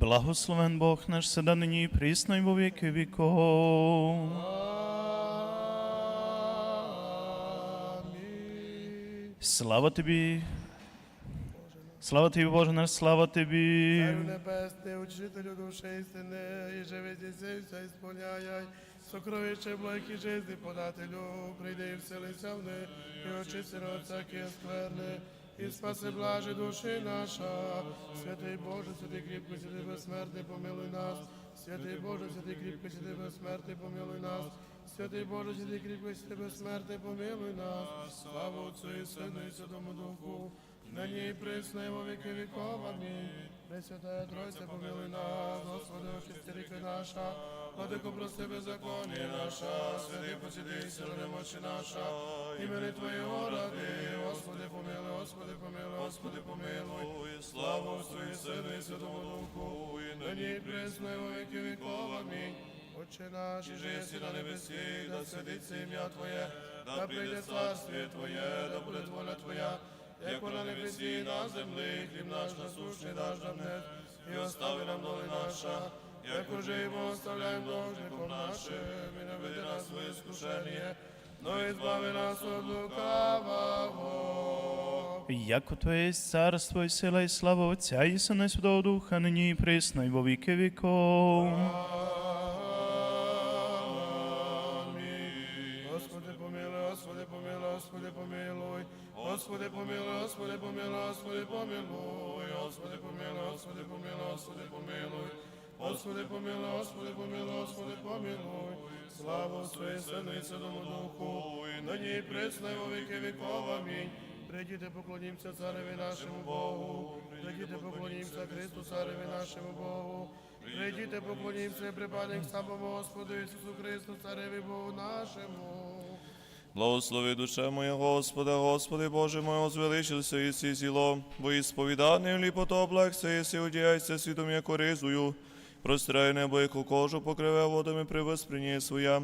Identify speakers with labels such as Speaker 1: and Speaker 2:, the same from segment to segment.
Speaker 1: Благословен Бог наш седа нині і присно і во віков. Слава тобі. Слава тобі, Боже наш, слава тобі.
Speaker 2: Царю учителю душі істини, і живи здійси все ісполняй, сокровище благі жизни подателю, прийди і вселися в них, і очисти от всякі скверни, і спаси блажі душі наша. Святий Боже, святий кріпкий, святий безсмертний, помилуй нас. Святий Боже, святий кріпкий, святий безсмертний, помилуй нас. Святий Боже, святий кріпкий, святий безсмертний, помилуй нас. Слава Отцю і Сину і Святому Духу, нині і присно, і во віки віков. Амінь. Пресвятая Тройця, помилуй нас, Господи, очисти ріки наша, Владико, прости беззаконні наша, святий посіди, сила немочі наша, імені Твоєго ради, Господи, помилуй, Господи, помилуй, Господи, помилуй, слава Отцю і Сину і Святому Духу, і нині присно, і віки віков. Амінь. Отче наш, і жиси на небесі, да святиться ім'я Твоє, да прийде царствіє Твоє, да буде воля Твоя, як на небесі, на землі, хліб наш насущний даш нам днес, і остави нам доли наша, Яко уже его оставляем должником нашим, и не веди нас в искушение, но избави нас от лукавого.
Speaker 1: Яко то есть царство и сила и слава Отца и Сына и Святого Духа, ныне и пресно, и во веки веков.
Speaker 2: Аминь. Господи, помилуй, Господи, помилуй, Господи, помилуй. Господи, помилуй, Господи, помилуй, Господи, помилуй. Господи, помилуй, Господи, помилуй, Господи, помилуй. Господи помилуй, Господи помилуй, Господи помилуй, слава Отцю і Сину Святому Духу, і нині і присно во віки віков. Амінь. Прийдіте, поклонімося цареві нашому Богу, прийдіте, поклонімося Христу, цареві нашому Богу. Прийдіте, поклонімося і припадемо самому Господу Ісусу Христу, цареві Богу нашому.
Speaker 3: Благослови душе моя Господа, Господи Боже мой, возвеличился и си зіло, бо ісповіданим ліпото облегся, єси одіяйся світом, як оризую, простирай небо, яку кожу покриве водами при восприні своя,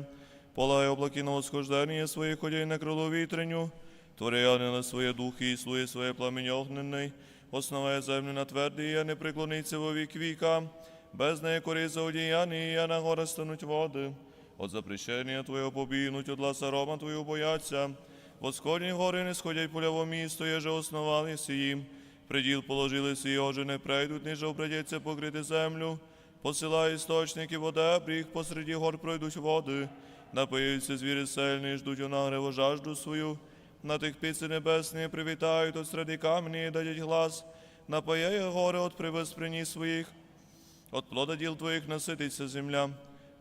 Speaker 3: полагай облаки на восхождення своїх ходяй на крилу вітреню, твори ангела своє духи і слує своє пламінь огненний, основає землю на твердий, я не преклониться во вік віка, без неї кориза одіяння, і я на гора стануть води. От запрещення Твоєго побігнуть, от ласа рома Твою бояться. Восходні гори не сходять поляво місто, еже основалися їм. Приділ положилися і отже не прийдуть, ниже обрадяться покрити землю. Посилай істочники вода, бріг посереді гор пройдуть води. Напиються звірі сильні, ждуть у нагрево жажду свою. На тих піці небесні привітають от серед камені, дадять глас. Напаяє гори от привиспрені своїх. От плода діл твоїх насититься земля.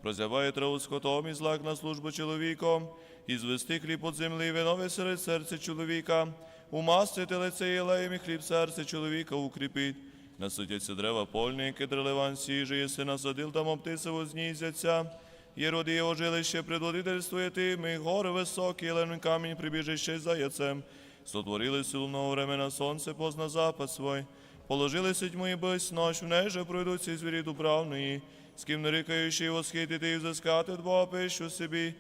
Speaker 3: Прозяває траву скотом і злак на службу чоловіком, і звести хліб от землі, вино веселить серце чоловіка, умастити лице єлеєм і хліб серце чоловіка укріпить. Наситяться дерева польні, кедр ливан сіже, єси насадил, там оптиси вознізяться. Єроди його жилище предводительствує тим, і гори високі, єлений камінь прибіжище заяцем. Сотворили силу нового времена сонце позна запад свой. Положили сітьму і без ночь, в неї же пройдуть ці звірі дубравної, з ким не рикаючи восхитити і взискати від Бога пищу собі.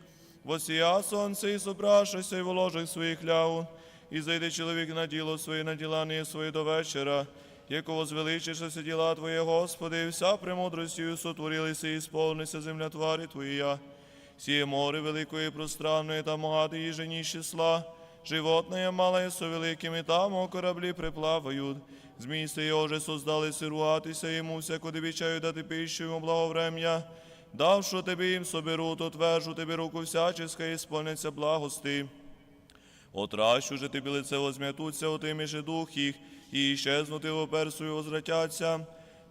Speaker 3: Восія сонце і собрашися, і в ложах своїх ляву, і зайде чоловік на діло своє, на ділання своє до вечора, якого звеличишся діла Твоє, Господи, і вся премудростю сотворилися і сповнися земля тварі Твоя. Сіє море великої пространної та могати їжені числа, животное малое со великими там о кораблі приплавають. Змійся його же создали сируатися йому, всяко обіцяю дати пищу йому благоврем'я. Давшо тобі їм соберу, то твержу тобі руку всяческа і сповниться благости. Отращу же тобі лице возм'ятуться, отиміше дух їх, і іщезнути в оперсу і возвратяться.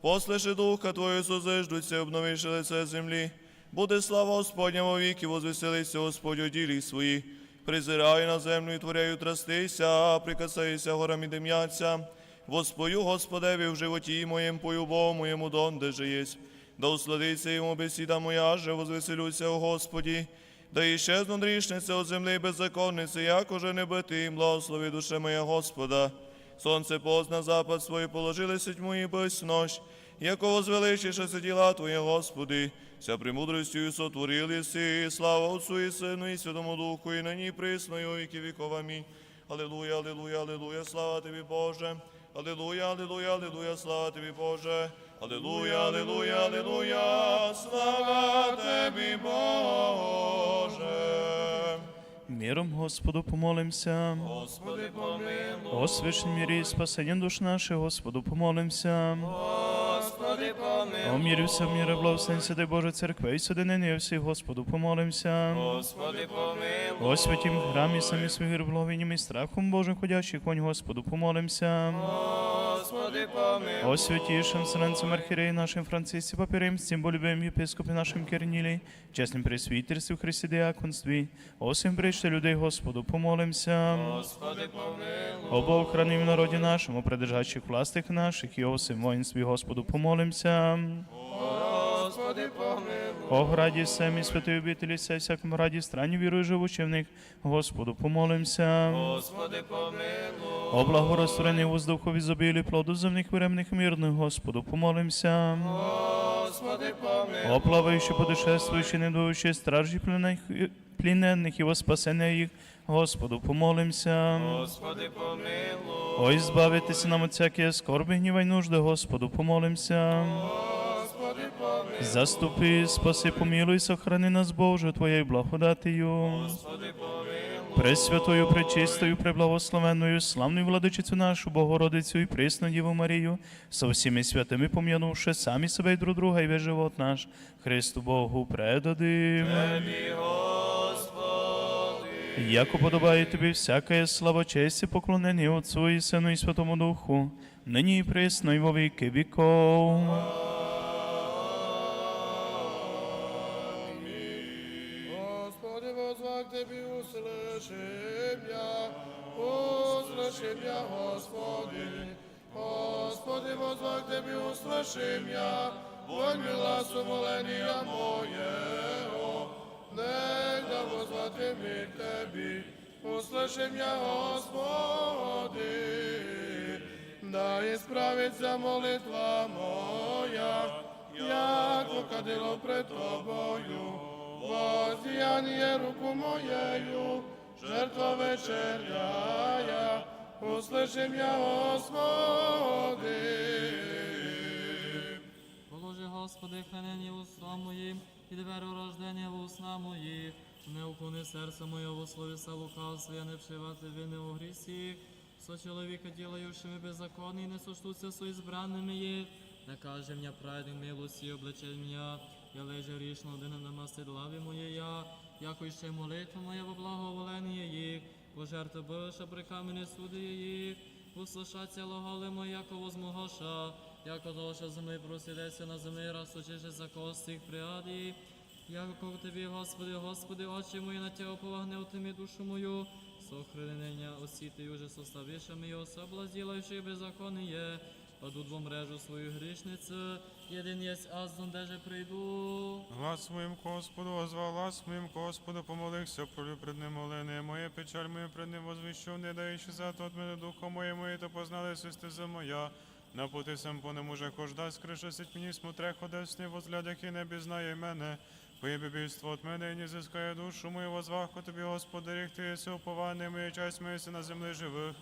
Speaker 3: Послеше духа Твою созиждуться, обновивши лице землі. Буде слава Господня во віки, возвеселися Господь у ділі свої. Призирай на землю і творяю трастися, прикасайся горам і дим'яться. Воспою Господеві в животі моєм, Богу моєму донде же єсть. Да усладиться йому бесіда моя, же возвеселюся у Господі. Да іщезну грішниця от землі беззаконниці, як уже не бити, благослови душе моя Господа. Сонце позна запад свої положили тьму і без нощ, якого звеличишся діла Твоє, Господи, вся премудростю сотворили си, слава Отцу і Сину і Святому Духу, і нині і присно, і віки віков. Амінь. Алілуя, алілуя, алілуя, слава Тобі, Боже. Алілуя, алілуя, алілуя, слава Тобі, Боже. Алілуя, алілуя, алілуя, слава Тебі, Боже.
Speaker 1: Миром Господу помолимся.
Speaker 3: Господи, помилуй.
Speaker 1: О священній мірі і душ наших, Господу помолимся.
Speaker 3: Господи, помилуй.
Speaker 1: О мірі вся міра, благословен Святий Боже Церкви і судинини всіх, Господу помолимся.
Speaker 3: Господи, помилуй.
Speaker 1: О святім храмі самі своїх благовінням і страхом Божим ходящих вонь, Господу помолимся.
Speaker 3: Господи, помилуй.
Speaker 1: О святейшем вселенцем архиереи нашим Франциске Папиримстим, болюбим епископе нашим Керниле, честным пресвитерстве в Христе диаконстве, о всем пречте людей Господу помолимся.
Speaker 3: Господи, помилуй.
Speaker 1: О Бог храним в народе нашем, о придержащих властях наших, и о всем воинстве Господу помолимся.
Speaker 3: Господи, помилуй.
Speaker 1: О граді семі святої обителі, сей всякому раді страні вірую живучи в них, Господу помолимся.
Speaker 3: Господи, помилуй.
Speaker 1: О благорозтворений воздуху в ізобілі плоду земних виремних мирних, Господу помолимся.
Speaker 3: Господи, помилуй.
Speaker 1: О плаваючи, путешествуючи, не дуючи, стражі пленних, пліненних і во спасення їх, Господу помолимся.
Speaker 3: Господи, помилуй.
Speaker 1: Ой, збавитися нам от всякої скорби, гніва й нужди, Господу помолимся.
Speaker 3: Господи.
Speaker 1: Заступи, спаси, помилуй, сохрани нас, Боже, Твоєю благодатію. Пресвятою, пречистою, преблагословенною, славною владичицю нашу, Богородицю і присну Діву Марію, со всіми святими пом'янувши самі себе і друг друга і весь живот наш, Христу Богу предадим. Як уподобає тобі всяка слава, честь і поклонення Отцу і Сину і Святому Духу, нині і присно і во віки віков.
Speaker 2: возвах Тебе услышим я, услышим я, Господи. Господи, возвах Тебе услышим я, вонь мила сумоления моего. Негда возвати ми к Тебе, услышим я, Господи. Да исправится молитва моя, як кадило пред Тобою. Воздіяння руку моєю, жертва вечеряя, услышим я, Господи.
Speaker 4: Положи, Господи, хранення уста моїм, і двері рождення в уста моїх. Не уклони серце моє во слові са лукавства, я не вшивати вини у грісі. Со чоловіка ділаючими беззаконні, не соштуться со ізбранними їх. Не каже м'я праведник милості, обличе м'я, я лежа рішно один намастить лаві моєя, яко ще молитва моя во благоволення їх, пожертва Божа при камені суди їх, услышаться логоли мої, яко возмогоша, яко доша земли просидеться на землі, раз учише за костих приаді. Яко в тобі, Господи, Господи, очі мої на Тя оповагне отими душу мою, сохранення осіти уже составишами і особла, зділаючи беззаконніє, паду двом мрежу свою грішницю, єдин єсть аз, дондеже прийду.
Speaker 5: Глас моїм Господу, озвав глас Господу, помолився, пролю пред ним моление моє, печаль мою пред ним возвіщу, не даючи зато от мене духом моє моє, то познали стеза моя. На пути сам по нему же кожда, скришесить мені смотре, ходив сни возглядях і не бізнає мене. Поєбі бійство от мене і не зискає душу мою, возваху тобі, Господи, ріх ти єси уповання моя, часть моя на землі живих.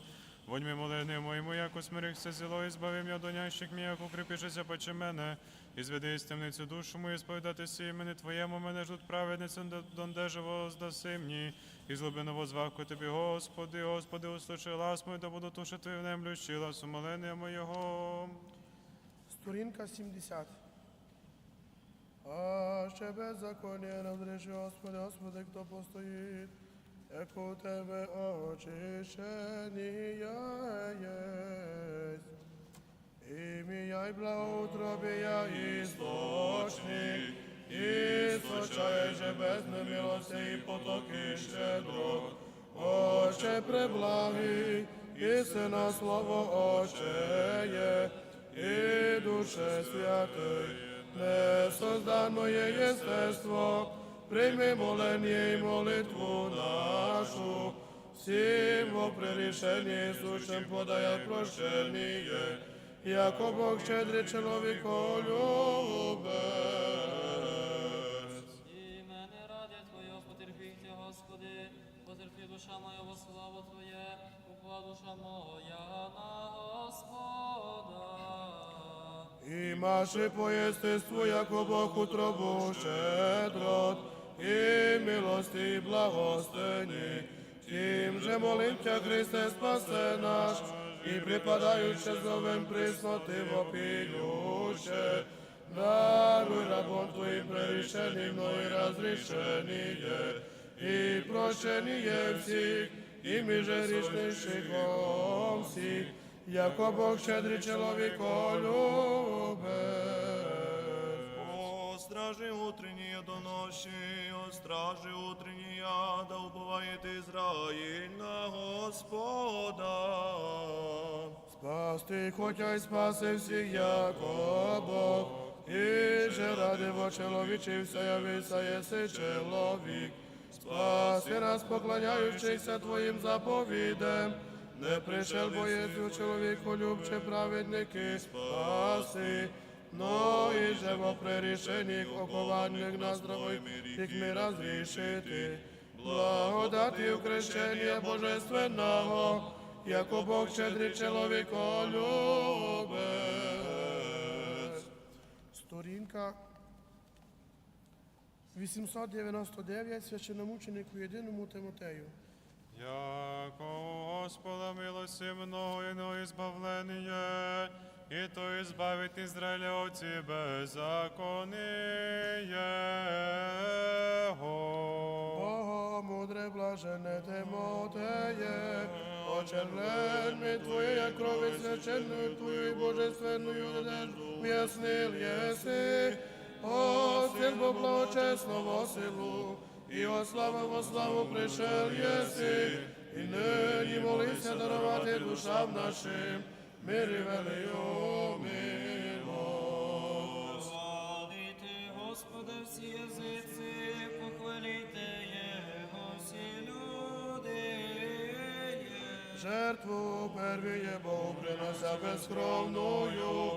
Speaker 5: Вонь ми молини моєму, яко смирихся зіло, і збавим я донящих мій, як укріпішися паче мене. І зведи із темницю душу мою, сповідатися імені Твоєму, мене жут праведниця, донде живо здаси мені. І злобину возваху Тобі, Господи, Господи, услыши лас мою, да буду тушити в немлю, щила сумолення моєго.
Speaker 2: Сторінка 70. А ще беззаконня не Господи, Господи, хто постоїть, як у Тебе очищені єсть. Ім'я й благоутробі я істочник, істочає же бездне милості і потоки щедро. Отче преблагий, і сина слово Отчеє, і душе святий, несозданное єстество, прийми молення і молитву нашу, всім во прирішенні сущим подає прощення, яко Бог щедрий чоловіколюбець.
Speaker 4: І мене раді Твоє, потерпіться, Господи, потерпі душа моя во славу Твоє, упла душа моя на Господа.
Speaker 2: І маши поєстеству, яко Бог утробу щедрот, і милости, і благостині. Тим же молим Тя, Христе, спасе наш, і припадаючи зовем присноти вопілюще, даруй рабом Твоим прерішені мною разрішеніє, і прощеніє всіх, і ми же грішніших всіх, яко Бог щедрий чоловіко любить.
Speaker 3: Стражи утренние до ночи, о, стражи утренние, да уповает Израиль на Господа.
Speaker 2: Спасти, хотя й спаси всіх, яко Бог, і же ради во чоловічився, явився єси чоловік. Спаси нас, поклоняючися Твоїм заповідям, не пришел боєцю чоловіку любче праведники спаси, но і же во прерішених окованих на здравий тих ми розрішити. Благодаті в крещення Божественного, яко Бог щедрий чоловіко любить. Сторінка 899 священомученику єдиному Тимотею.
Speaker 5: Яко Господа милости мною і збавлення, і то избавить Израиля от беззакония.
Speaker 2: Бога мудре, блажене Тимотеє, очернен ми Твоє, крови священную Твою і божественную надежду уяснил єси, о сильбо благочесного силу, і о славу во славу пришел єси, і нині молися дарувати душам нашим, мирі велию милость.
Speaker 4: Хвалите Господа всі язиці, похваліте Його всі люди.
Speaker 2: Жертву первіє Бог принося безкровною,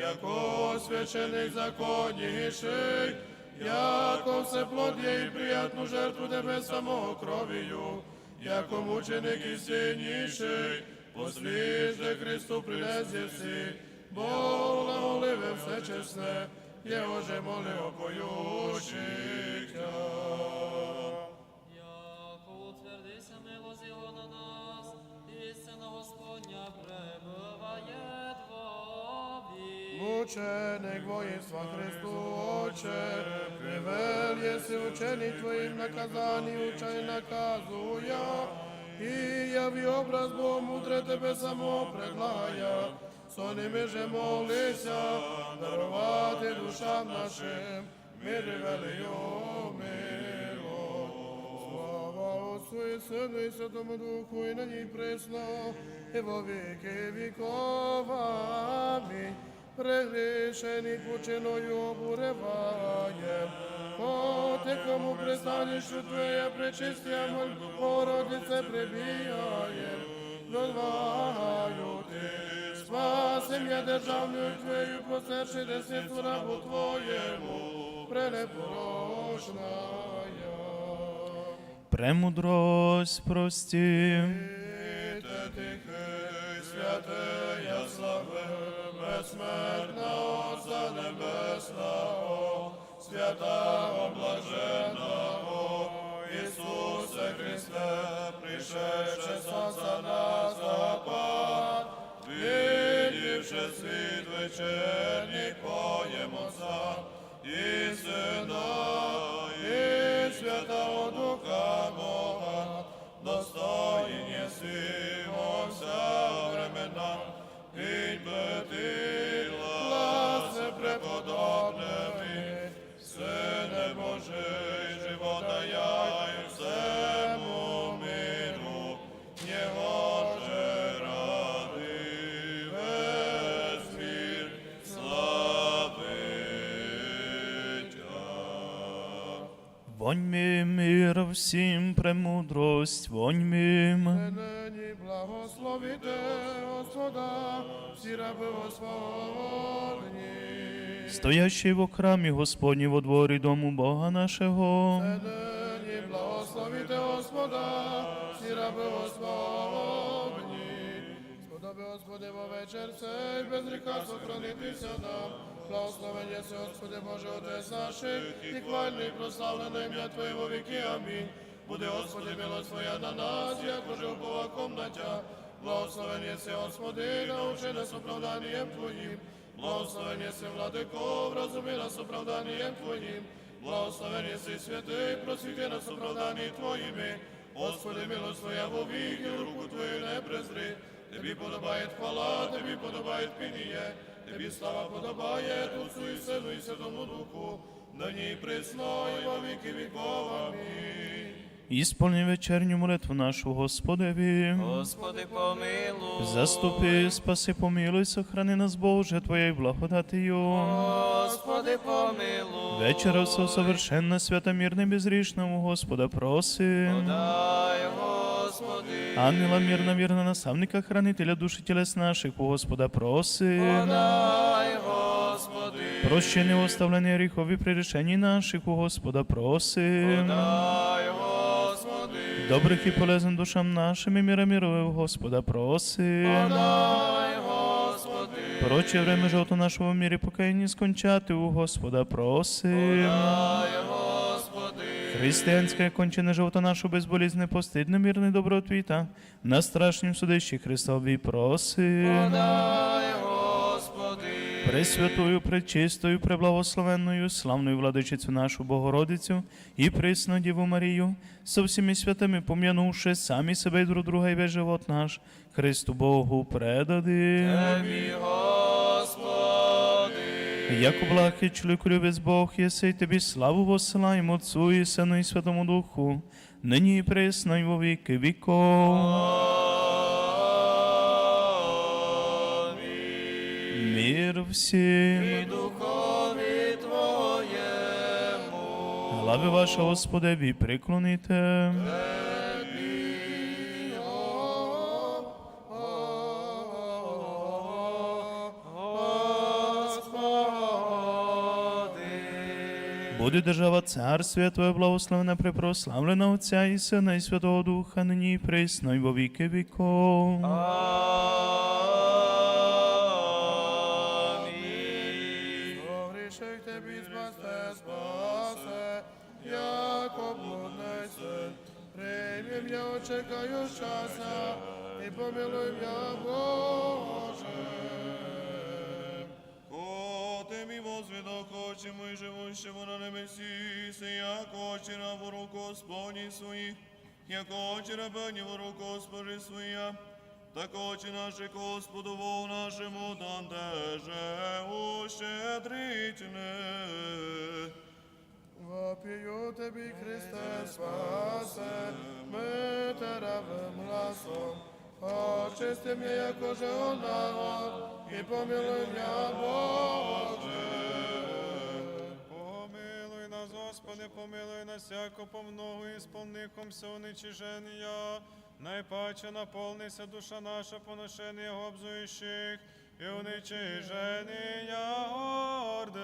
Speaker 2: яко священих законніший, яко все плодє і приятну жертву тебе самого кровію, яко мученик і сильніший, посліжде Христу прилезєси, бо благоливе все чесне, Його же моли опоючих Христу, Отче, привел єси учені Твоїм наказані, учай наказуя, і яви образ Бог мудре Тебе само предлагая, со ними же молися, дарувати душам нашим, мир велию мило. Слава Отцу і Сину і Святому Духу, і на ній присно, і во віки віков. Амінь. Прегрішені пучиною обуреває, Оте, кому пристанішу Твоє причистя, моль, Богородице прибігає, дозваю Ти, спаси мене державною Твоєю, посерши десницю рабу Твоєму, пренепрошная.
Speaker 1: Премудрость прості.
Speaker 2: Світе тихий, святея слави, безсмертна Отця Небесного, святого блаженного, Ісусе Христе, пришедше сонця на запад, видівши світ вечерній поєм Отця, і Сина,
Speaker 1: Вонь ми мир всім премудрость, вонь ми.
Speaker 2: Нині благословите Господа, всі раби Господні.
Speaker 1: Стоящий в храмі Господні во дворі дому Бога нашого.
Speaker 2: Нині благословите Господа, всі раби Господні. Господа Зроби, Господи, во вечір цей, без гріха сохранитися нам. Благословен єси, Господи Боже, Отець наших, і хвальний, і прославлене ім'я Твоє во віки. Амінь. Буде, Господи, милость Твоя на нас, як уже упова комнатя. Благословен єси, Господи, научи нас оправданням Твоїм. Благословен єси, владико, вразуми нас оправданням Твоїм. Благословен єси, святий, просвіти нас оправданні Твоїми. Господи, милость Твоя во віки, руку Твою не презри. Тобі подобає хвала, тобі подобає пініє, тобі слава подобає Отцу і Сину і Святому Духу, на ній присно, і во віки віков. Амінь.
Speaker 1: Ісполні вечерню молитву нашу Господеві.
Speaker 6: Господи, помилуй.
Speaker 1: Заступи, спаси, помилуй, сохрани нас, Боже, Твоєю благодатію.
Speaker 6: Господи, помилуй.
Speaker 1: Вечера все совершенно, свято, мирно, безрішному Господа просим.
Speaker 6: Дай, Господи.
Speaker 1: Ангела мирно, вірно, наставника, хранителя душі тілес наших, у Господа просим.
Speaker 6: Дай, Господи.
Speaker 1: Прощення оставлення гріхові при рішенні наших, у Господа просим.
Speaker 6: Дай, Господи.
Speaker 1: Добрих і полезних душам нашим і міра мірових, Господа
Speaker 6: Господи.
Speaker 1: Проче время жовто нашого мірі покаянні скончати, у Господа
Speaker 6: Господи.
Speaker 1: Християнське кончене жовто нашу безболізне, постидне, мирне добротвіта, на страшнім судищі Христові просим.
Speaker 6: Дай, Господи.
Speaker 1: Пресвятою, пречистою, преблагословенною, славною владичицю нашу Богородицю і присну Діву Марію, со всіми святими пом'янувши самі себе і друг друга і весь живот наш, Христу Богу предади.
Speaker 6: Тобі, Господи.
Speaker 1: Як облахи чоловіку любець Бог, єси, тобі славу посилаємо Отцу і Сину і Святому Духу, нині і присно, і во віки віков. Мир всім.
Speaker 6: І духові Твоєму.
Speaker 1: Глави ваша, Господеві, приклоніте.
Speaker 6: Господи.
Speaker 1: Буде держава царствія Твоє благословена, припрославлена Отця і Сина і Святого Духа, нині і присно, і во віки віков.
Speaker 2: Спасе, як облудний син. Приймім я очекаю щастя, і помилуй м'я, Боже.
Speaker 3: Коте мій возвідок очимо і живущему на небесі, се як очі на вору Господні своїх, як очі рабині вору Господи своя, так очі наші Господу Богу нашому дандеже ущедрительне.
Speaker 2: Вопію Тебі, Христе, спасе, ми теревим гласом. Очисти мене, як уже онаго, і помилуй м'я, Боже.
Speaker 5: Помилуй нас, Господи, помилуй нас, яко по многу ісполником все уничиження. Найпаче наповнися душа наша поношення обзуючих і уничиження гордих.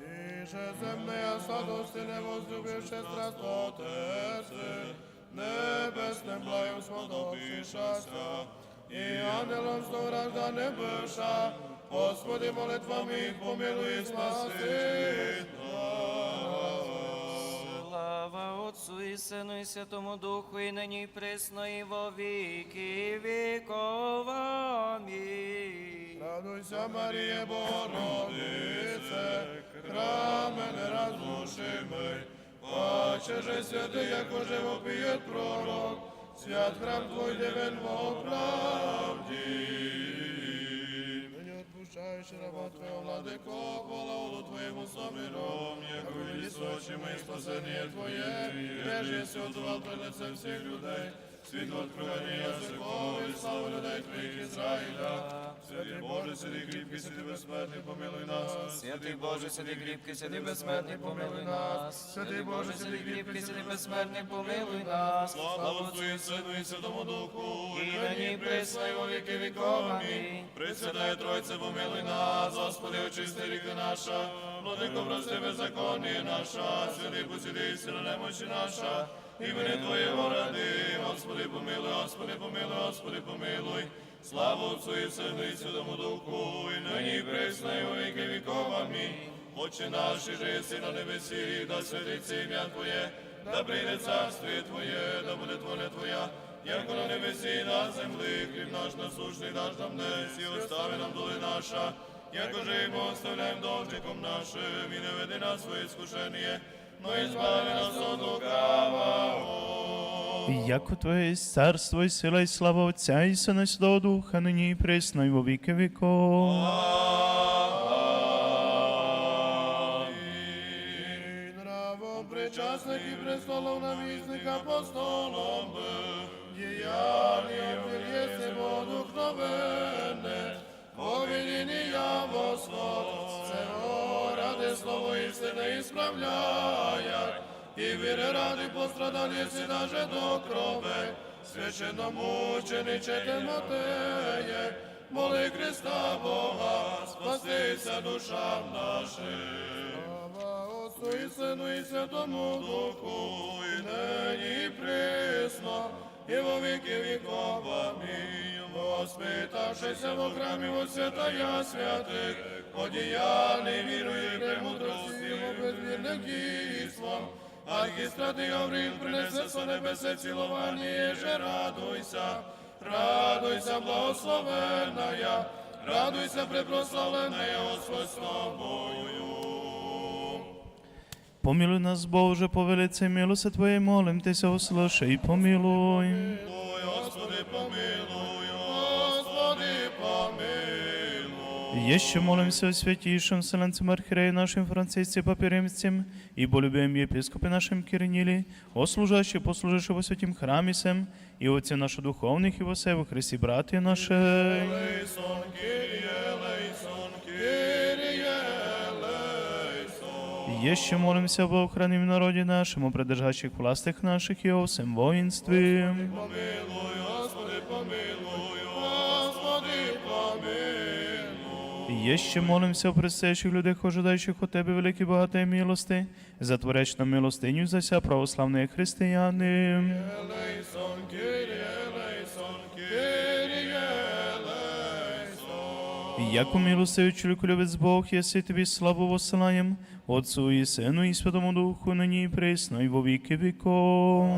Speaker 2: І же земная сладости не возлюбивши страстно Отеці, небесним благом сподобившася, і ангелом стогражда не бивша, Господи, молитвами їх помилуй спаси.
Speaker 6: Слава Отцу і Сину і Святому Духу, і нині і присно, і во віки віков. Амінь.
Speaker 2: Радуйся, Марія, Богородице, храме неразрушимий, Паче же святий, як уже вопіє пророк, свят храм Твой девен во правді. Отпущаєш раба Твого, владико, хвалу Твоєму Яку як височимо і спасение Твоє, прежде всего, отвал пред лицем всіх людей, світло откровення язикові, славу людей Твоїх Ізраїля,
Speaker 3: Святий Боже, святий кріпкий, святий безсмертний, помилуй нас.
Speaker 6: Святий Боже, святий кріпкий, святий безсмертний, помилуй нас. Святий Боже, святий кріпкий, святий безсмертний, помилуй нас.
Speaker 3: Слава і Сину і Святому Духу,
Speaker 6: І нині присно, во віки віков. Амінь.
Speaker 3: Пресвятая Тройце, помилуй нас, Господи, очисти ріки наша, владико, прости беззаконні наша, святий посіди, сила немощі наша, імені Твоєго ради, Господи, помилуй, Господи, помилуй, Господи, помилуй. Слава Отцу і Сину і Святому Духу, і нині і присно, і во віки віков. Амінь. Отче наш, і жиси на небесі, да святиться ім'я Твоє, да прийде царствіє Твоє, да буде воля Твоя, як на небесі, на землі, хліб наш насущний даш нам днес, і остави нам доли наша, як уже ми оставляємо должником нашим, і не веди нас своє скушення, но і збави нас от лукавого.
Speaker 1: Яко Твоє царство і сила і слава Отця і Сина і Святого Духа, нині і присно, і во віки віков.
Speaker 2: Причасник слово істини і справляє, і віри ради пострадання си даже до крови, священномучениче Тимотеє, моли Христа Бога, спастися душам нашим. Слава Отцу і Сину і Святому Духу, і нині і присно, і во віки віков. Амінь. Воспитавшися в храмі во святая святих, одіяний вірою і премудрості, во безвірне дійством. Архістратий Гаврил принесе со небесе цілування, єже радуйся, радуйся, благословенная, радуйся, препрославленная Господь з тобою.
Speaker 1: Помилуй нас, Боже, по велице милости Твоей, молим Тися, услыши и помилуй. Еще молимся о святейшем Вселенцем Архиерея нашим Франциске Папиремцем и болюбим епископе нашим Киринили, о служащих, послуживших во святім храмі сем, і отці наших духовних, і во все во
Speaker 3: Лейсон, Кирие, Лейсон.
Speaker 1: Еще молимся об охраним народе нашим, о придержащих властях наших и о всем воинстве.
Speaker 3: Помилуй, помилуй.
Speaker 1: Еще молимся о предстоящих людях, ожидаючих от Тебе великі багатої милости, затвореч на милостиню за ся православні християни. Яко милостивий чоловіку любець Бог, єси тобі славу воссилаєм, Отцу і Сину і Святому Духу, нині і присно, і во віки віков.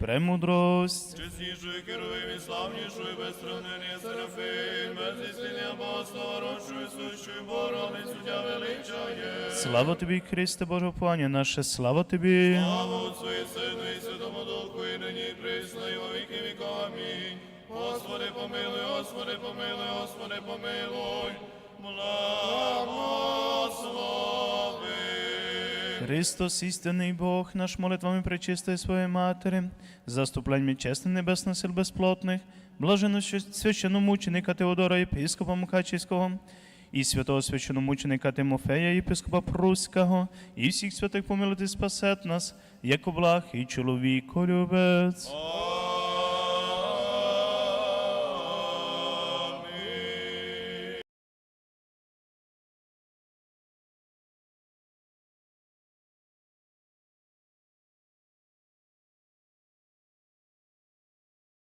Speaker 1: Премудрость.
Speaker 3: Чеснішою керовим і славнішою, без сравнення Серафим, без істиння Богослова, рочою, сущою, Богородицю тя величає.
Speaker 1: Слава тобі, Христе Боже, Пані наше, слава тобі.
Speaker 3: Слава Отцу і Сину і Святому Духу, і нині і присно, і во віки віков. Амінь. Господи, помилуй, Господи, помилуй, Господи, помилуй. Благослови.
Speaker 1: Христос, істинний Бог, наш молитвами пречистої своєї Матері, заступленнями чесних небесних сил безплотних, блаженно священномученика Теодора, єпископа Мукачівського, і святого священомученика Тимофея, єпископа Пруського, і всіх святих помилити спасет нас, як благ і чоловіко любець.